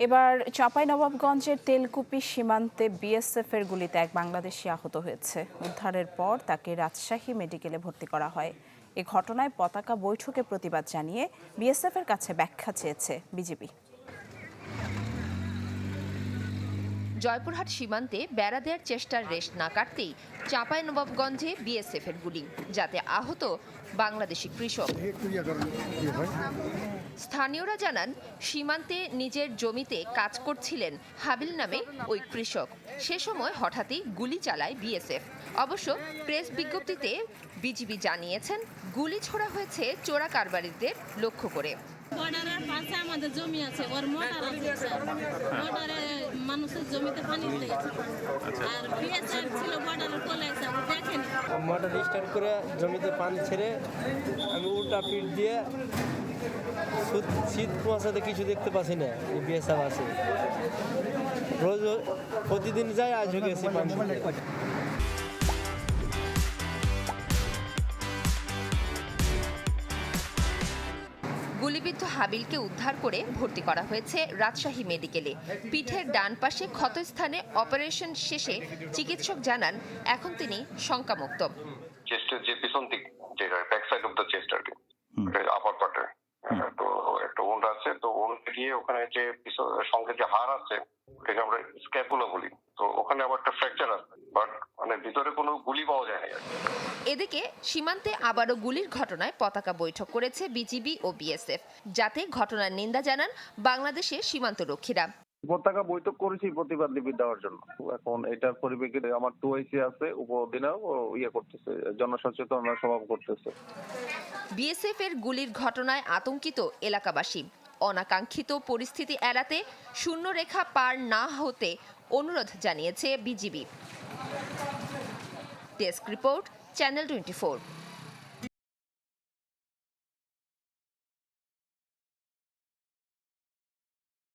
এবার চাঁপাইনবাবগঞ্জের তেলকুপি সীমান্তে বিএসএফ এর গুলিতে এক বাংলাদেশি আহত হয়েছে। উদ্ধারের পর তাকে রাজশাহী মেডিকেলে ভর্তি করা হয়। এ ঘটনায় পতাকা বৈঠকে প্রতিবাদ জানিয়ে বিএসএফ এর কাছে ব্যাখ্যা চেয়েছে বিজেপি জয়পুরহাট সীমান্তে বেড়া দেওয়ার চেষ্টার রেশ না কাটতেই চাঁপাইনবাবগঞ্জে বিএসএফ এর গুলি, যাতে আহত বাংলাদেশি কৃষক। স্থানীয়রা জানান, সীমান্তে নিজের জমিতে কাজ করছিলেন হাবিল নামে ওই কৃষক। সে সময় হঠাৎই গুলি চালায় বিএসএফ। অবশ্য প্রেস বিজ্ঞপ্তিতে বিজিবি জানিয়েছেন, গুলি ছোড়া হয়েছে চোরা কারবারিদের লক্ষ্য করে। আমাদের জমি আছে, ওর মোটর মানুষের জমিতে পানি আর ছিল আমি দেখেনি। মোটর স্টার্ট করে জমিতে পানি ছেড়ে আমি উল্টা পিঠ দিয়ে শীত শীত কুয়াশাতে কিছু দেখতে পাচ্ছি না বিএসএফ আছে। রোজ প্রতিদিন যাই, আজ গেছি পানি। গুলিবিদ্ধ হাবিলকে উদ্ধার করে ভর্তি করা হয়েছে রাজশাহী মেডিকেলে। পিঠের ডান পাশে ক্ষতস্থানে অপারেশন শেষে চিকিৎসক জানান এখন তিনি শঙ্কামুক্ত। চেস্টের যে পিছন দিক যেটা back side of the chest আর কি আপার পার্টে তো একটা ওন্ড আছে তো ওন্ড গিয়ে ওখানে যে সঙ্গে যে হাড় আছে ওটাকে আমরা স্ক্যাপুলা বলি। তো ওখানে আবার একটা ফ্র্যাকচার আছে বাট মানে ভিতরে কোনো গুলি পাওয়া যায় না আর কি। এদিকে সীমান্তে আবারও গুলির ঘটনায় পতাকা বৈঠক করেছে বিজিবি ও বিএসএফ যাতে ঘটনার নিন্দা জানান বাংলাদেশের সীমান্তরক্ষীরা। পতাকা বৈঠক করেছি প্রতিবাদ নিবিদ দেওয়ার জন্য। এখন এটার পরিপ্রেক্ষিতে আমার টু আইসি আছে উপদিনেও ইয়ে করতেছে জনসচেতনতা সভা করতেছে। বিএসএফ এর গুলির ঘটনায় আতঙ্কিত এলাকাবাসী। অনাকাঙ্ক্ষিত পরিস্থিতি এড়াতে শূন্য রেখা পার না হতে অনুরোধ জানিয়েছে BGB. Desk report channel twenty